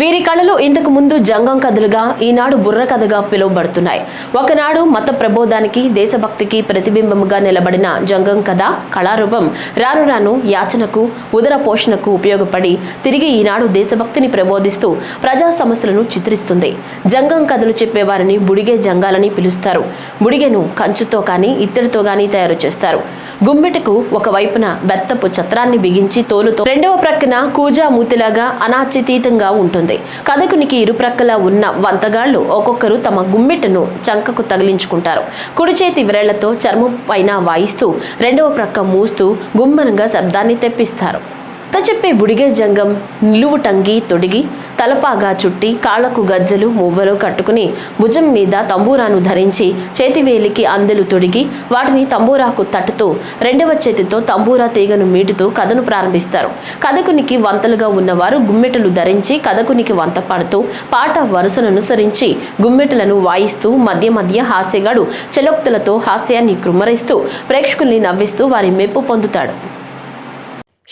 వీరి కళలు ఇంతకు ముందు జంగం కథలుగా ఈనాడు బుర్ర కథగా పిలువబడుతున్నాయి. ఒకనాడు మత ప్రబోధానికి దేశభక్తికి ప్రతిబింబముగా నిలబడిన జంగం కథ కళారూపం రాను రాను యాచనకు ఉదర పోషణకు ఉపయోగపడి తిరిగి ఈనాడు దేశభక్తిని ప్రబోధిస్తూ ప్రజా సమస్యలను చిత్రిస్తుంది. జంగం కథలు చెప్పేవారిని బుడిగే జంగాలని పిలుస్తారు. బుడిగెను కంచుతో కానీ ఇత్తడితో కానీ తయారు చేస్తారు. గుమ్మెటకు ఒక వైపున బెత్తపు చత్రాన్ని బిగించి తోలుతో రెండవ ప్రక్కన కూజా మూతిలాగా అనాచితీతంగా ఉంటుంది. కథకునికి ఇరుప్రక్కల ఉన్న వంతగాళ్ళు ఒక్కొక్కరు తమ గుమ్మెటను చంకకు తగిలించుకుంటారు. కుడి చేతి చర్మం పైన వాయిస్తూ రెండవ ప్రక్క మూస్తూ గుమ్మనంగా శబ్దాన్ని తెప్పిస్తారు. చెప్పే బుడిగే జంగం నిలువు టంగి తొడిగి తలపాగా చుట్టి కాళ్ళకు గజ్జలు మువ్వలు కట్టుకుని భుజం మీద తంబూరాను ధరించి చేతివేలికి అందెలు తొడిగి వాటిని తంబూరాకు తట్టుతూ రెండవ చేతితో తంబూరా తీగను మీటుతూ కథను ప్రారంభిస్తారు. కథకునికి వంతలుగా ఉన్నవారు గుమ్మెటలు ధరించి కథకునికి వంత పాడుతూ పాట వరుసననుసరించి గుమ్మెటలను వాయిస్తూ మధ్య మధ్య హాస్యగాడు చెలోక్తులతో హాస్యాన్ని కృమ్మరిస్తూ ప్రేక్షకుల్ని నవ్విస్తూ వారి మెప్పు పొందుతాడు.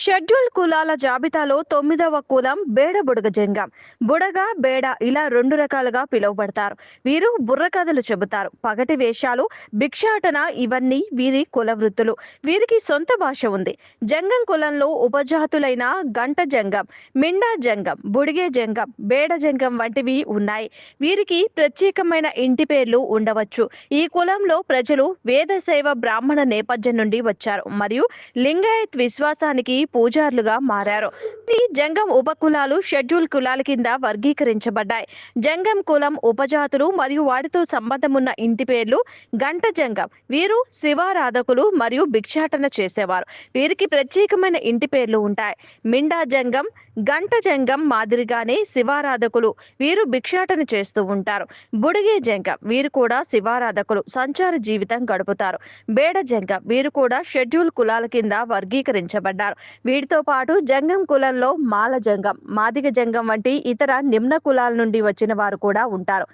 షెడ్యూల్ కులాల జాబితాలో తొమ్మిదవ కులం బేడ బుడగ జంగం. బుడగ బేడ ఇలా రెండు రకాలుగా పిలువబడతారు. వీరు బుర్రకథలు చెబుతారు. పగటి వేషాలు భిక్షాటన ఇవన్నీ వీరి కుల వృత్తులు. వీరికి సొంత భాష ఉంది. జంగం కులంలో ఉపజాతులైన గంట జంగం మిండా జంగం బుడిగే జంగం బేడ జంగం వంటివి ఉన్నాయి. వీరికి ప్రత్యేకమైన ఇంటి పేర్లు ఉండవచ్చు. ఈ కులంలో ప్రజలు వేద సేవ బ్రాహ్మణ నేపథ్యం నుండి వచ్చారు. మరియు లింగాయత్ విశ్వాసానికి పూజారులుగా మారారు. ఈ జంగం ఉపకులాలు షెడ్యూల్ కులాల కింద వర్గీకరించబడ్డాయి. జంగం కులం ఉపజాతులు మరియు వాటితో సంబంధం ఉన్న ఇంటి పేర్లు గంట జంగం. వీరు శివారాధకులు మరియు భిక్షాటన చేసేవారు. వీరికి ప్రత్యేకమైన ఇంటి పేర్లు ఉంటాయి. మిండా జంగం గంట జంగం మాదిరిగానే శివారాధకులు. వీరు భిక్షాటన చేస్తూ ఉంటారు. బుడిగే జంగం వీరు కూడా శివారాధకులు. సంచార జీవితం గడుపుతారు. బేడ జంగం వీరు కూడా షెడ్యూల్ కులాల కింద వర్గీకరించబడ్డారు. వీటితో పాటు జంగం కులంలో మాల జంగం మాదిగ జంగం వంటి ఇతర నిమ్న కులాల నుండి వచ్చిన వారు కూడా ఉంటారు.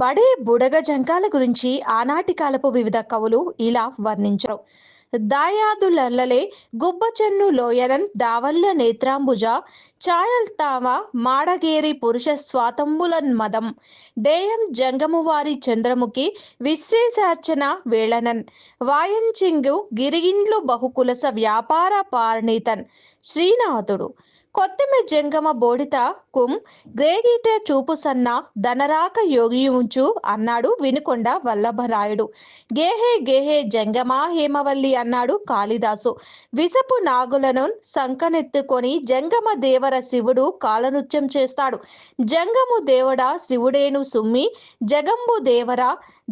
బడే బుడగ జంకాల గురించి ఆనాటి కాలపు వివిధ కవులు ఇలా వర్ణించరు. దాయాదులల్లలే గుబ్బచెన్ను లోయనన్ దావల్ల నేత్రాంబుజ ఛాయల్తావ మాడగేరి పురుష స్వాతంబులన్ మదం. డేయం జంగమువారి చంద్రముఖి విశ్వేశార్చన వేళనన్. వాయంచింగు గిరిగిండ్లు బహుకులస వ్యాపార పారణీతన్. శ్రీనాథుడు కొత్తమె జంగమ బోడిత కుం గ్రేగిట చూపు సన్న ధనరాక యోగియుంచు అన్నాడు వినుకొండ వల్లభరాయుడు. గేహే గేహే జంగమా హేమవల్లి అన్నాడు కాళిదాసు. విసపు నాగులను సంకనెత్తుకొని జంగమ దేవర శివుడు కాలనృత్యం చేస్తాడు. జంగము దేవుడా శివుడేను సుమ్మి జగంబు దేవర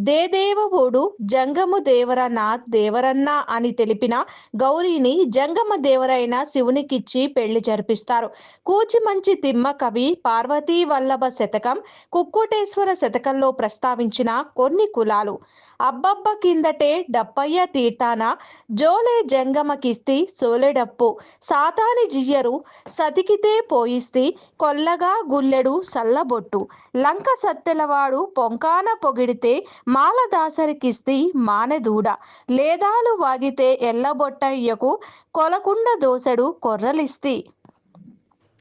దేదేవవుడు జంగము దేవర నా దేవరన్నా అని తెలిపిన గౌరీని జంగమ దేవరైన శివునికిచ్చి పెళ్ళి జరిపిస్తారు కూచిమంచి తిమ్మ కవి పార్వతీ వల్లభ శతకం కుక్కుటేశ్వర శతకంలో ప్రస్తావించిన కొన్ని కులాలు. అబ్బబ్బ కిందటే డప్పయ్య తీర్థాన జోలే జంగమ కిస్తి సోలెడప్పు సాతాని జియ్యరు సతికితే పోయిస్తి కొల్లగా గుల్లెడు సల్లబొట్టు లంక సత్తెలవాడు పొంకాన పొగిడితే మాలదాసరికిస్తి మానెదూడ లేదాలు వాగితే ఎల్లబొట్టయ్యకు కొలకుండ దోసెడు కొర్రలిస్తి.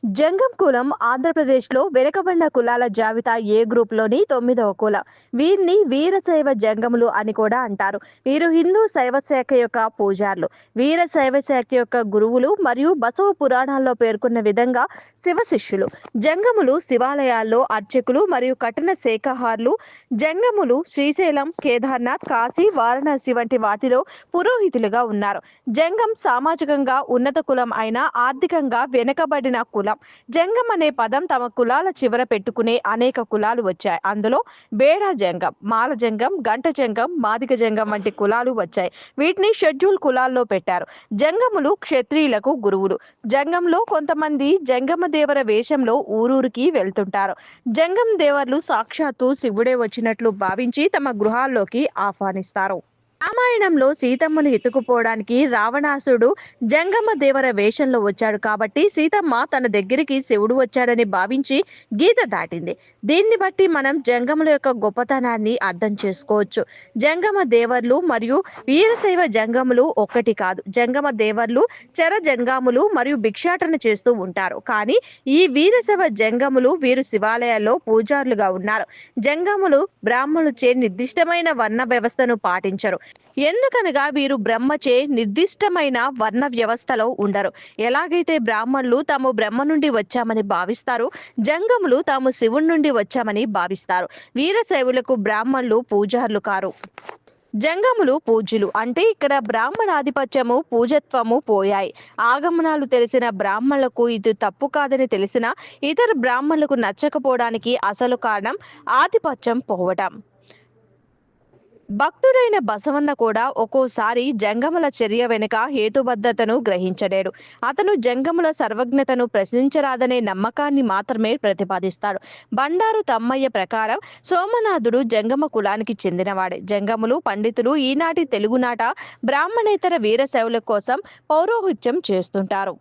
జంగం కులం ఆంధ్రప్రదేశ్లో వెనుకబడిన కులాల జాబితా ఏ గ్రూప్లోని? తొమ్మిదవ కులం. వీరిని వీరశైవ జంగములు అని కూడా అంటారు. వీరు హిందూ శైవ శాఖ యొక్క పూజారులు. వీర శైవ శాఖ యొక్క గురువులు మరియు బసవ పురాణాల్లో పేర్కొన్న విధంగా శివ శిష్యులు. జంగములు శివాలయాల్లో అర్చకులు మరియు కఠిన శాఖాహారులు. జంగములు శ్రీశైలం కేదార్నాథ్ కాశీ వారణాసి వంటి వాటిలో పురోహితులుగా ఉన్నారు. జంగం సామాజికంగా ఉన్నత కులం అయినా ఆర్థికంగా వెనుకబడిన కులం. జంగం అనే పదం తమ కులాల చివర పెట్టుకునే అనేక కులాలు వచ్చాయి. అందులో బేడా జంగం మాల జంగం గంట జంగం మాదిక జంగం వంటి కులాలు వచ్చాయి. వీటిని షెడ్యూల్ కులాల్లో పెట్టారు. జంగములు క్షత్రియులకు గురువులు. జంగంలో కొంతమంది జంగమ దేవర వేషంలో ఊరూరికి వెళ్తుంటారు. జంగం దేవర్లు సాక్షాత్తు శివుడే వచ్చినట్లు భావించి తమ గృహాల్లోకి ఆహ్వానిస్తారు. రామాయణంలో సీతమ్మను ఎత్తుకుపోవడానికి రావణాసుడు జంగమ దేవర వేషంలో వచ్చాడు కాబట్టి సీతమ్మ తన దగ్గరికి శివుడు వచ్చాడని భావించి గీత దాటింది. దీన్ని బట్టి మనం జంగముల యొక్క గొప్పతనాన్ని అర్థం చేసుకోవచ్చు. జంగమ దేవర్లు మరియు వీరశైవ జంగములు ఒక్కటి కాదు. జంగమ దేవర్లు చర జంగాములు మరియు భిక్షాటన చేస్తూ ఉంటారు. కానీ ఈ వీరశైవ జంగములు వీరు శివాలయాల్లో పూజారులుగా ఉన్నారు. జంగములు బ్రాహ్మణులచే నిర్దిష్టమైన వర్ణ వ్యవస్థను పాటించరు. ఎందుకనగా వీరు బ్రహ్మచే నిర్దిష్టమైన వర్ణ వ్యవస్థలో ఉండరు. ఎలాగైతే బ్రాహ్మణులు తాము బ్రహ్మ నుండి వచ్చామని భావిస్తారు జంగములు తాము శివుడి నుండి వచ్చామని భావిస్తారు. వీరశైవులకు బ్రాహ్మణులు పూజారులు కారు. జంగములు పూజలు అంటే ఇక్కడ బ్రాహ్మణాధిపత్యము పూజత్వము పోయాయి. ఆగమనాలు తెలిసిన బ్రాహ్మణులకు ఇది తప్పు కాదని తెలిసిన ఇతర బ్రాహ్మణులకు నచ్చకపోవడానికి అసలు కారణం ఆధిపత్యం పోవటం. భక్తుడైన బసవన్న కూడా ఒక్కోసారి జంగముల చర్య వెనుక హేతుబద్ధతను గ్రహించలేడు. అతను జంగముల సర్వజ్ఞతను ప్రశ్నించరాదనే నమ్మకాన్ని మాత్రమే ప్రతిపాదిస్తాడు. బండారు తమ్మయ్య ప్రకారం సోమనాథుడు జంగమ కులానికి చెందినవాడే. జంగములు పండితులు ఈనాటి తెలుగునాట బ్రాహ్మణేతర వీరశైవుల కోసం పౌరోహిత్యం చేస్తుంటారు.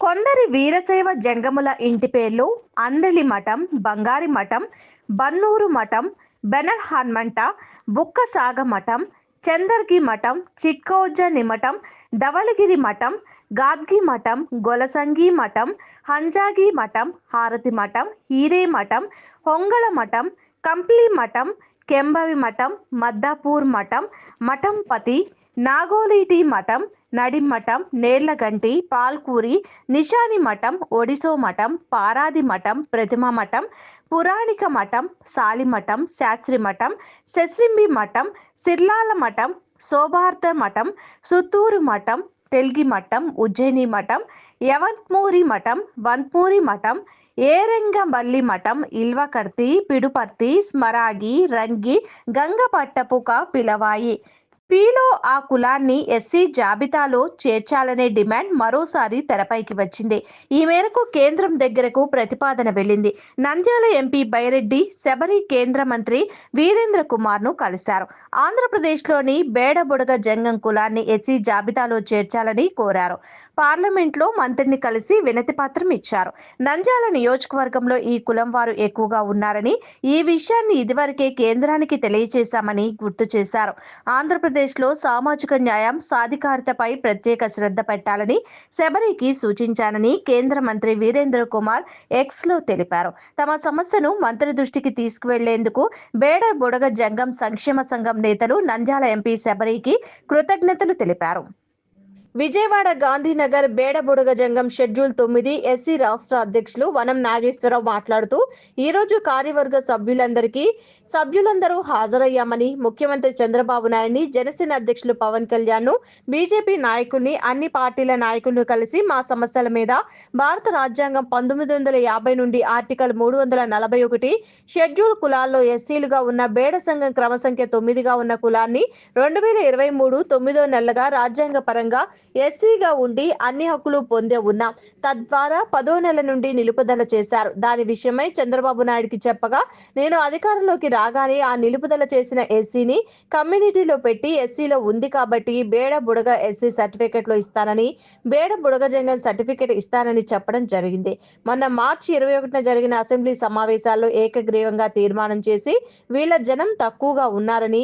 కొందరి వీరశైవ జంగముల ఇంటి పేర్లు అందలి మఠం బంగారి మఠం బన్నూరు మఠం బెనర్ హన్మంట బుక్కసాగ మఠం చందర్గి మఠం చిక్కోజని మఠం ధవళగిరి మఠం గాద్గి మఠం గొలసంగి మఠం హంజాగి మఠం హారతి మఠం హీరే మఠం హొంగళ మఠం కంప్లీ మఠం కెంబవి మఠం మద్దాపూర్ మఠం మఠంపతి నాగోలీటి మఠం నడిమఠం నేర్లగంటి పాల్కూరి నిషాని మఠం ఒడిసో మఠం పారాది మఠం ప్రతిమ మఠం పురాణిక మఠం సాలిమఠం శాస్త్రి మఠం శశ్రింబి మఠం సిర్లాల మఠం శోభార్థ మఠం సుత్తూరు మఠం తెల్గి మఠం ఉజ్జయిని మఠం యవత్మూరి మఠం వన్పూరి మఠం ఏరంగబల్లి మఠం ఇల్వకర్తి పిడుపర్తి స్మరాగి రంగి గంగపట్టపుక పిలవాయి. పీలో ఆ కులాన్ని ఎస్సీ జాబితాలో చేర్చాలనే డిమాండ్ మరోసారి తెరపైకి వచ్చింది. ఈ మేరకు కేంద్రం దగ్గరకు ప్రతిపాదన వెళ్ళింది. నంద్యాల ఎంపీ బైరెడ్డి శబరి కేంద్ర మంత్రి వీరేంద్ర కుమార్ను కలిశారు. ఆంధ్రప్రదేశ్లోని బేడబుడగ జంగం కులాన్ని ఎస్సీ జాబితాలో చేర్చాలని కోరారు. పార్లమెంట్లో మంత్రిని కలిసి వినతి పత్రం ఇచ్చారు. నంద్యాల నియోజకవర్గంలో ఈ కులం వారు ఎక్కువగా ఉన్నారని ఈ విషయాన్ని ఇదివరకే కేంద్రానికి తెలియజేశామని గుర్తు చేశారు. ఆంధ్రప్రదేశ్లో సామాజిక న్యాయం సాధికారతపై ప్రత్యేక శ్రద్ధ పెట్టాలని శబరికి సూచించానని కేంద్ర మంత్రి వీరేంద్ర కుమార్ ఎక్స్లో తెలిపారు. తమ సమస్యను మంత్రి దృష్టికి తీసుకువెళ్ళేందుకు బేడ బుడగ జంగం సంక్షేమ సంఘం నేతలు నంద్యాల ఎంపీ శబరికి కృతజ్ఞతలు తెలిపారు. విజయవాడ గాంధీనగర్ బేడబుడగ జంగం షెడ్యూల్ తొమ్మిది ఎస్సీ రాష్ట్ర అధ్యక్షులు వనం నాగేశ్వరరావు మాట్లాడుతూ ఈరోజు కార్యవర్గ సభ్యులందరికీ సభ్యులందరూ హాజరయ్యామని ముఖ్యమంత్రి చంద్రబాబు నాయుడిని జనసేన అధ్యక్షులు పవన్ కళ్యాణ్ను బీజేపీ నాయకుల్ని అన్ని పార్టీల నాయకులను కలిసి మా సమస్యల మీద భారత రాజ్యాంగం పంతొమ్మిది వందల యాభై నుండి ఆర్టికల్ మూడు వందల నలభై ఒకటి షెడ్యూల్ కులాల్లో ఎస్సీలుగా ఉన్న బేడ సంఘం క్రమ సంఖ్య తొమ్మిదిగా ఉన్న కులాన్ని రెండు వేల ఇరవై మూడు తొమ్మిదో నెలగా రాజ్యాంగ పరంగా ఎస్సీగా ఉండి అన్ని హక్కులు పొందే ఉన్నా తద్వారా పదో నెల నుండి నిలుపుదల చేశారు. దాని విషయమై చంద్రబాబు నాయుడుకి చెప్పగా నేను అధికారంలోకి రాగానే ఆ నిలుపుదల చేసిన ఎస్సీని కమ్యూనిటీలో పెట్టి ఎస్సీలో ఉంది కాబట్టి బేడ బుడగ ఎస్సీ సర్టిఫికెట్లో ఇస్తానని బేడ బుడగ జంగల్ సర్టిఫికెట్ ఇస్తానని చెప్పడం జరిగింది. మొన్న మార్చి ఇరవై ఒకటిన జరిగిన అసెంబ్లీ సమావేశాల్లో ఏకగ్రీవంగా తీర్మానం చేసి వీళ్ళ జనం తక్కువగా ఉన్నారని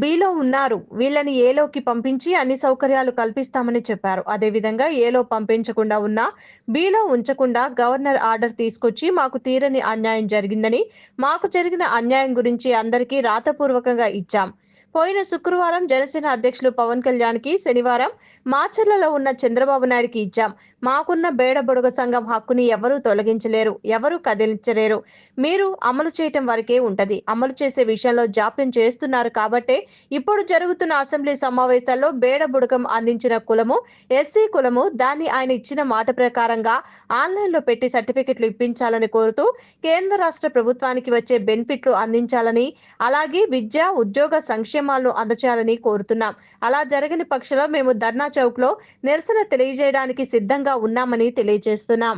బిలో ఉన్నారు. వీళ్ళని ఏలోకి పంపించి అన్ని సౌకర్యాలు కల్పిస్తామని చెప్పారు. అదేవిధంగా ఏలో పంపించకుండా ఉన్న బిలో ఉంచకుండా గవర్నర్ ఆర్డర్ తీసుకొచ్చి మాకు తీరని అన్యాయం జరిగిందని మాకు జరిగిన అన్యాయం గురించి అందరికీ రాతపూర్వకంగా ఇచ్చాం. పోయిన శుక్రవారం జనసేన అధ్యక్షులు పవన్ కళ్యాణ్కి శనివారం మాచర్లలో ఉన్న చంద్రబాబు నాయుడుకి ఇచ్చాం. మాకున్న బేడ బొడుగ సంఘం హక్కుని ఎవరూ తొలగించలేరు ఎవరూ కదిలించలేరు. మీరు అమలు చేయటం వరకే ఉంటది. అమలు చేసే విషయంలో జాప్యం చేస్తున్నారు కాబట్టే ఇప్పుడు జరుగుతున్న అసెంబ్లీ సమావేశాల్లో బేడ బుడకం అందించిన కులము ఎస్సీ కులము దాన్ని ఆయన ఇచ్చిన మాట ప్రకారంగా ఆన్లైన్లో పెట్టి సర్టిఫికెట్లు ఇప్పించాలని కోరుతూ కేంద్ర రాష్ట్ర ప్రభుత్వానికి వచ్చే బెనిఫిట్లు అందించాలని అలాగే విద్య ఉద్యోగ సంక్షేమ సంక్షేమాలను అందచేయాలని కోరుతున్నాం. అలా జరగని పక్షంలో మేము ధర్నా చౌక్లో నిరసన తెలియజేయడానికి సిద్ధంగా ఉన్నామని తెలియజేస్తున్నాం.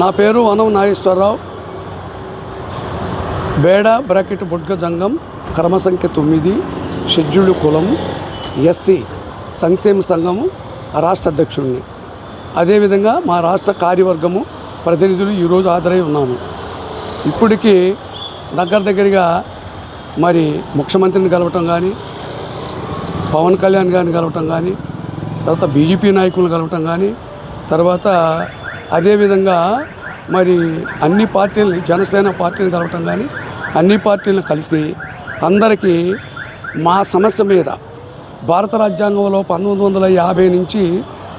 నా పేరు వనం నాగేశ్వరరావు. బేడ బ్రాకెట్ బుడ్గ జంగం క్రమ సంఖ్య తొమ్మిది షెడ్యూల్డ్ కులం ఎస్సీ సంక్షేమ సంఘము రాష్ట్ర అధ్యక్షుడిని. అదేవిధంగా మా రాష్ట్ర కార్యవర్గము ప్రతినిధులు ఈరోజు హాజరై ఉన్నాము. ఇప్పటికీ దగ్గర దగ్గరగా మరి ముఖ్యమంత్రిని కలవటం కానీ పవన్ కళ్యాణ్ గారిని కలవటం కానీ తర్వాత బీజేపీ నాయకులను కలవటం కానీ తర్వాత అదేవిధంగా మరి అన్ని పార్టీలని జనసేన పార్టీని కలవటం కానీ అన్ని పార్టీలను కలిసి అందరికీ మా సమస్య మీద భారత రాజ్యాంగంలో పంతొమ్మిది వందల యాభై నుంచి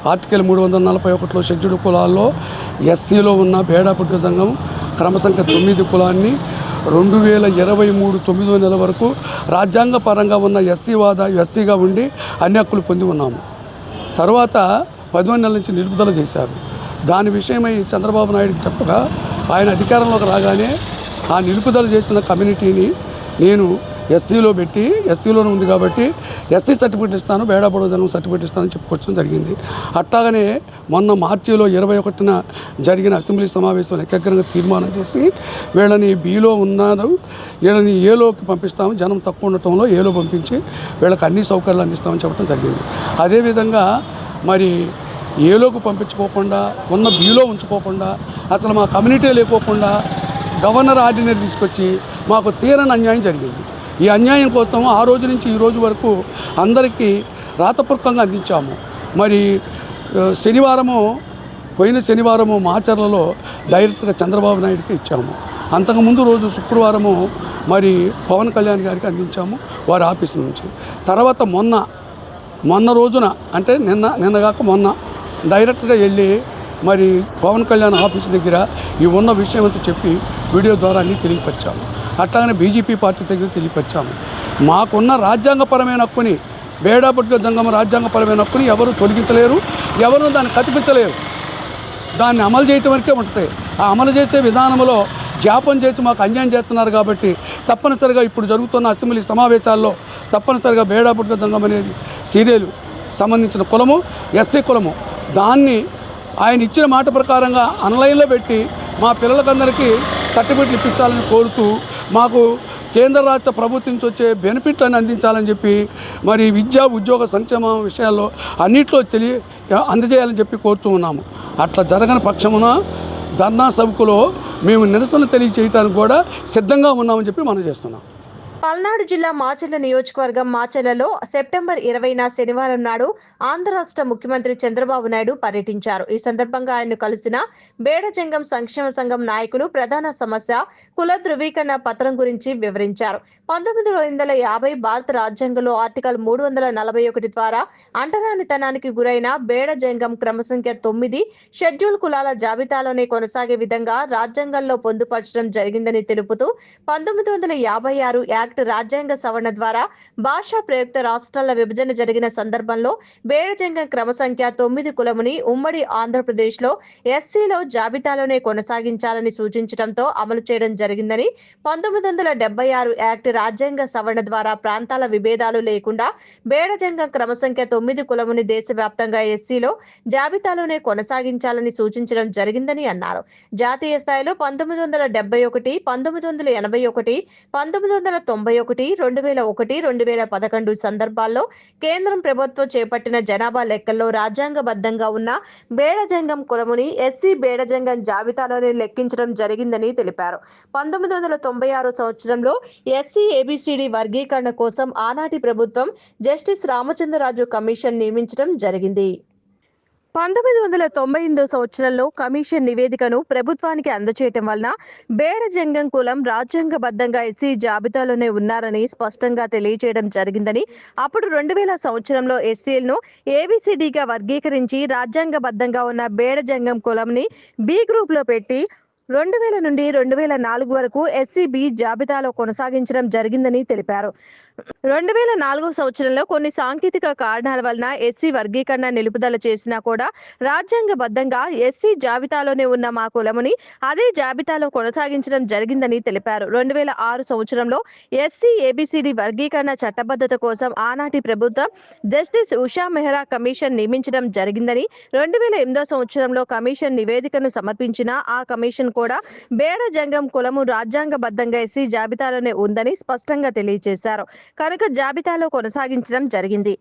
ఆర్టికల్ మూడు వందల నలభై ఒకటిలో షెడ్యూల్డ్ కులాల్లో ఎస్సీలో ఉన్న బేడా సంఘం క్రమసంఖ్య తొమ్మిది కులాన్ని రెండు వేల ఇరవై మూడు తొమ్మిదో నెల వరకు రాజ్యాంగ పరంగా ఉన్న ఎస్సీ వాద ఎస్సీగా ఉండి అన్ని హక్కులు పొంది ఉన్నాము. తర్వాత పదిహేను నెలల నుంచి నిలుపుదల చేశారు. దాని విషయమై చంద్రబాబు నాయుడుకి చెప్పగా ఆయన అధికారంలోకి రాగానే ఆ నిలుపుదల చేసిన కమ్యూనిటీని నేను ఎస్సీలో పెట్టి ఎస్సీలోనే ఉంది కాబట్టి ఎస్సీ సర్టిఫికేట్ ఇస్తాను బేడాపడవ జనం సర్టిఫికేట్ ఇస్తానని చెప్పుకోవడం జరిగింది. అట్లాగనే మొన్న మార్చిలో ఇరవై ఒకటిన జరిగిన అసెంబ్లీ సమావేశంలో ఏకగ్రంగా తీర్మానం చేసి వీళ్ళని బీలో ఉన్నారు వీళ్ళని ఏలోకి పంపిస్తాము జనం తక్కువ ఉండటంలో ఏలో పంపించి వీళ్ళకి అన్ని సౌకర్యాలు అందిస్తామని చెప్పడం జరిగింది. అదేవిధంగా మరి ఏలోకి పంపించుకోకుండా ఉన్న బీలో ఉంచుకోకుండా అసలు మా కమ్యూనిటీ లేకోకుండా గవర్నర్ ఆర్డినరీ తీసుకొచ్చి మాకు తీరని అన్యాయం జరిగింది. ఈ అన్యాయం కోసం ఆ రోజు నుంచి ఈ రోజు వరకు అందరికీ రాతపూర్వకంగా అందించాము. మరి శనివారము పోయిన శనివారము మాచర్లలో డైరెక్ట్గా చంద్రబాబు నాయుడుకి ఇచ్చాము. అంతకుముందు రోజు శుక్రవారము మరి పవన్ కళ్యాణ్ గారికి అందించాము వారి ఆఫీస్ నుంచి. తర్వాత మొన్న మొన్న రోజున అంటే నిన్న నిన్నగాక మొన్న డైరెక్ట్గా వెళ్ళి మరి పవన్ కళ్యాణ్ ఆఫీస్ దగ్గర ఈ ఉన్న విషయం అంతా చెప్పి వీడియో ద్వారా అన్నీ తెలియపరిచాము. అట్లాగనే బీజేపీ పార్టీ దగ్గర తెలియపరిచాము మాకున్న రాజ్యాంగపరమైన హక్కుని బేడాపట్టుక జంగమ రాజ్యాంగపరమైన హక్కుని ఎవరు తొలగించలేరు ఎవరు దాన్ని కల్పించలేరు దాన్ని అమలు చేయటం వరకే ఉంటుంది. ఆ అమలు చేసే విధానంలో జాపం చేసి మాకు అన్యాయం చేస్తున్నారు కాబట్టి తప్పనిసరిగా ఇప్పుడు జరుగుతున్న అసెంబ్లీ సమావేశాల్లో తప్పనిసరిగా బేడాపుట్టుక సంఘం అనేది సీరియల్ సంబంధించిన కులము ఎస్సీ కులము. దాన్ని ఆయన ఇచ్చిన మాట ప్రకారంగా ఆన్లైన్లో పెట్టి మా పిల్లలకందరికీ సర్టిఫికెట్లు ఇప్పించాలని కోరుతూ మాకు కేంద్ర రాష్ట్ర ప్రభుత్వం నుంచి వచ్చే బెనిఫిట్లను అందించాలని చెప్పి మరి విద్యా ఉద్యోగ సంక్షేమ విషయాల్లో అన్నింటిలో తెలియ అందజేయాలని చెప్పి కోరుతూ ఉన్నాము. అట్లా జరగని పక్షమున ధర్నా సభకులో మేము నిరసన తెలియజేయటానికి కూడా సిద్ధంగా ఉన్నామని చెప్పి మనం చేస్తున్నాం. పల్నాడు జిల్లా మాచర్ల నియోజకవర్గం మాచర్లలో సెప్టెంబర్ ఇరవైన శనివారం నాడు ఆంధ్ర రాష్ట్ర ముఖ్యమంత్రి చంద్రబాబు నాయుడు పర్యటించారు. ఈ సందర్భంగా ఆయన్ను కలిసిన బేడజంగం సంక్షేమ సంఘం నాయకులు ప్రధాన సమస్య కుల ధృవీకరణ పత్రం గురించి వివరించారు. పంతొమ్మిది వందల యాభై భారత రాజ్యాంగంలో ఆర్టికల్ మూడు వందల నలభై ఒకటి ద్వారా అంటరానితనానికి గురైన బేడజంగం క్రమ సంఖ్య తొమ్మిది షెడ్యూల్ కులాల జాబితాలోనే కొనసాగే విధంగా రాజ్యాంగంలో పొందుపరచడం జరిగిందని తెలుపుతూ పంతొమ్మిది వందల యాభై ఆరు యాక్ట్ రాజ్యాంగ సవరణ ద్వారా భాషా ప్రయుక్త రాష్ట్రాల విభజన జరిగిన సందర్భంలో బేడజంగం క్రమ సంఖ్య తొమ్మిది కులముని ఉమ్మడి ఆంధ్రప్రదేశ్లో ఎస్సీలో జాబితాలోనే కొనసాగించాలని సూచించడంతో అమలు చేయడం జరిగిందని పంతొమ్మిది వందల డెబ్బై ఆరు యాక్ట్ రాజ్యాంగ సవరణ ద్వారా ప్రాంతాల విభేదాలు లేకుండా బేడజంగం క్రమ సంఖ్య తొమ్మిది కులముని దేశవ్యాప్తంగా ఎస్సీలో జాబితాలోనే కొనసాగించాలని సూచించడం జరిగిందని అన్నారు. జాతీయ స్థాయిలో పంతొమ్మిది వందల డెబ్బై ఒకటి పంతొమ్మిది వందల ఎనభై ఒకటి పంతొమ్మిది వందల తొంభై ఒకటి రెండు వేల ఒకటి రెండు వేల పదకొండు సందర్భాల్లో కేంద్రం ప్రభుత్వం చేపట్టిన జనాభా లెక్కల్లో రాజ్యాంగబద్ధంగా ఉన్న బేడజంగం కులముని ఎస్సీ బేడజంగం జాబితాలోనే లెక్కించడం జరిగిందని తెలిపారు. పంతొమ్మిది వందల తొంభై ఆరు సంవత్సరంలో ఎస్సీ ఏబిసిడి వర్గీకరణ కోసం ఆనాటి ప్రభుత్వం జస్టిస్ రామచంద్రరాజు కమిషన్ నియమించడం జరిగింది. పంతొమ్మిది వందల తొంభై ఎనిమిదో సంవత్సరంలో కమిషన్ నివేదికను ప్రభుత్వానికి అందచేయటం వలన బేడజంగం కులం రాజ్యాంగబద్ధంగా ఎస్సీ జాబితాలోనే ఉన్నారని స్పష్టంగా తెలియజేయడం జరిగిందని అప్పుడు రెండు వేల సంవత్సరంలో ఎస్సీలను ఏబిసిడిగా వర్గీకరించి రాజ్యాంగబద్ధంగా ఉన్న బేడజంగం కులంని బి గ్రూప్లో పెట్టి రెండు వేల నుండి రెండు వేల నాలుగు వరకు ఎస్సీబీ జాబితాలో కొనసాగించడం జరిగిందని తెలిపారు. రెండు వేల నాలుగో సంవత్సరంలో కొన్ని సాంకేతిక కారణాల వలన ఎస్సీ వర్గీకరణ నిలుపుదల చేసినా కూడా రాజ్యాంగబద్ధంగా ఎస్సీ జాబితాలోనే ఉన్న మా కులముని అదే జాబితాలో కొనసాగించడం జరిగిందని తెలిపారు. రెండు వేల ఆరు సంవత్సరంలో ఎస్సీ ఏబిసిడి వర్గీకరణ చట్టబద్ధత కోసం ఆనాటి ప్రభుత్వం జస్టిస్ ఉషా మెహ్రా కమిషన్ నియమించడం జరిగిందని రెండు వేల ఎనిమిదో సంవత్సరంలో కమిషన్ నివేదికను సమర్పించిన ఆ కమిషన్ కూడా బేడ జంగం కులము రాజ్యాంగబద్ధంగా ఎస్సీ జాబితాలోనే ఉందని స్పష్టంగా తెలియజేశారు కనుక జాబితాలో కొనసాగించడం జరిగింది.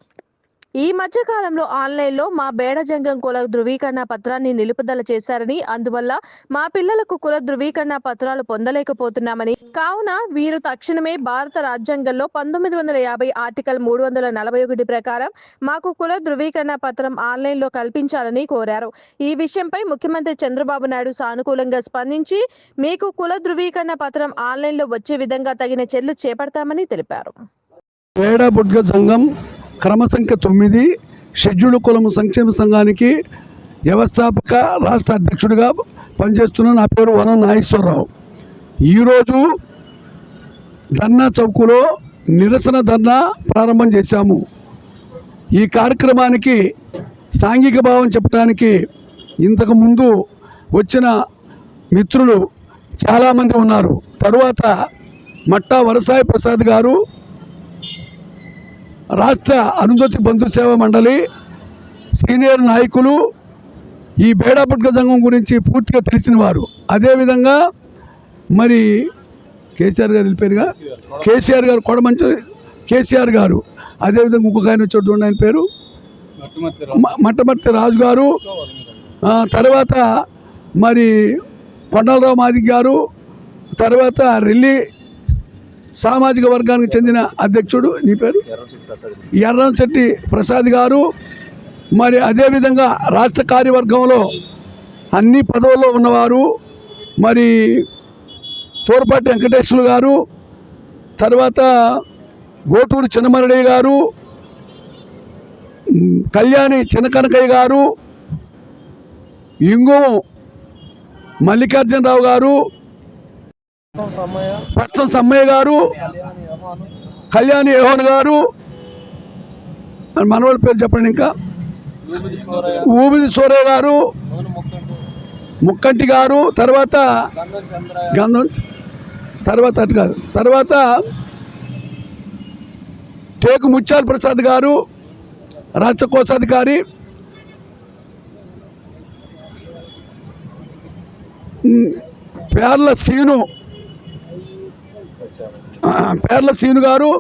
ఈ మధ్య కాలంలో ఆన్లైన్లో మా బేడ జంగం కుల ధృవీకరణ పత్రాన్ని నిలుపుదల చేశారని అందువల్ల మా పిల్లలకు కుల ధృవీకరణ పత్రాలు పొందలేకపోతున్నామని. కావున వీరు తక్షణమే భారత రాజ్యాంగంలో పంతొమ్మిది వందల యాభై ఆర్టికల్ మూడు వందల నలభై ఒకటి ప్రకారం మాకు కుల ధృవీకరణ పత్రం ఆన్లైన్లో కల్పించాలని కోరారు. ఈ విషయంపై ముఖ్యమంత్రి చంద్రబాబు నాయుడు సానుకూలంగా స్పందించి మీకు కుల ధృవీకరణ పత్రం ఆన్లైన్లో వచ్చే విధంగా తగిన చర్యలు చేపడతామని తెలిపారు. సంఘం క్రమ సంఖ్య తొమ్మిది షెడ్యూల్డ్ కులం సంక్షేమ సంఘానికి వ్యవస్థాపక రాష్ట్ర అధ్యక్షుడిగా పనిచేస్తున్న నా పేరు వన నాగేశ్వరరావు. ఈరోజు ధర్నా చౌకులో నిరసన ధర్నా ప్రారంభం చేశాము. ఈ కార్యక్రమానికి సాంఘిక భావం చెప్పడానికి ఇంతకుముందు వచ్చిన మిత్రులు చాలామంది ఉన్నారు. తరువాత మట్టా వరసాయి ప్రసాద్ గారు రాష్ట్ర అనుమతి బంధు సేవ మండలి సీనియర్ నాయకులు ఈ బేడాపట్క సంఘం గురించి పూర్తిగా తెలిసిన వారు. అదేవిధంగా మరి కేసీఆర్ గారు వెళ్ళిపోయారుగా కేసీఆర్ గారు కొడమంచి కేసీఆర్ గారు. అదేవిధంగా ఇంకొక ఆయన వచ్చాడు చూడండి ఆయన పేరు. మట్టమర్తి రాజు గారు. తర్వాత మరి కొండలరావు మాదిక్ గారు. తర్వాత రిల్లీ సామాజిక వర్గానికి చెందిన అధ్యక్షుడు నీ పేరు? ఎర్రంశెట్టి ప్రసాద్ గారు. మరి అదేవిధంగా రాష్ట్ర కార్యవర్గంలో అన్ని పదవుల్లో ఉన్నవారు మరి తోర్పాటి వెంకటేశ్వరులు గారు తర్వాత గోటూరు చిన్నమరడయ్య గారు కళ్యాణి చిన్నకనకయ్య గారు ఇంగు మల్లికార్జునరావు గారు ప్రస్తుతం సమ్మయ్య గారు కళ్యాణి యహోన్ గారు మనవాళ్ళ పేరు చెప్పండి ఇంకా. ఊబిది సూరయ్య గారు ముక్కంటి గారు తర్వాత గంధం తర్వాత అటు కాదు తర్వాత టేకు ముత్యాల ప్రసాద్ గారు రాష్ట్ర కోశాధికారి పేర్ల సీను పేర్ల సీను గారు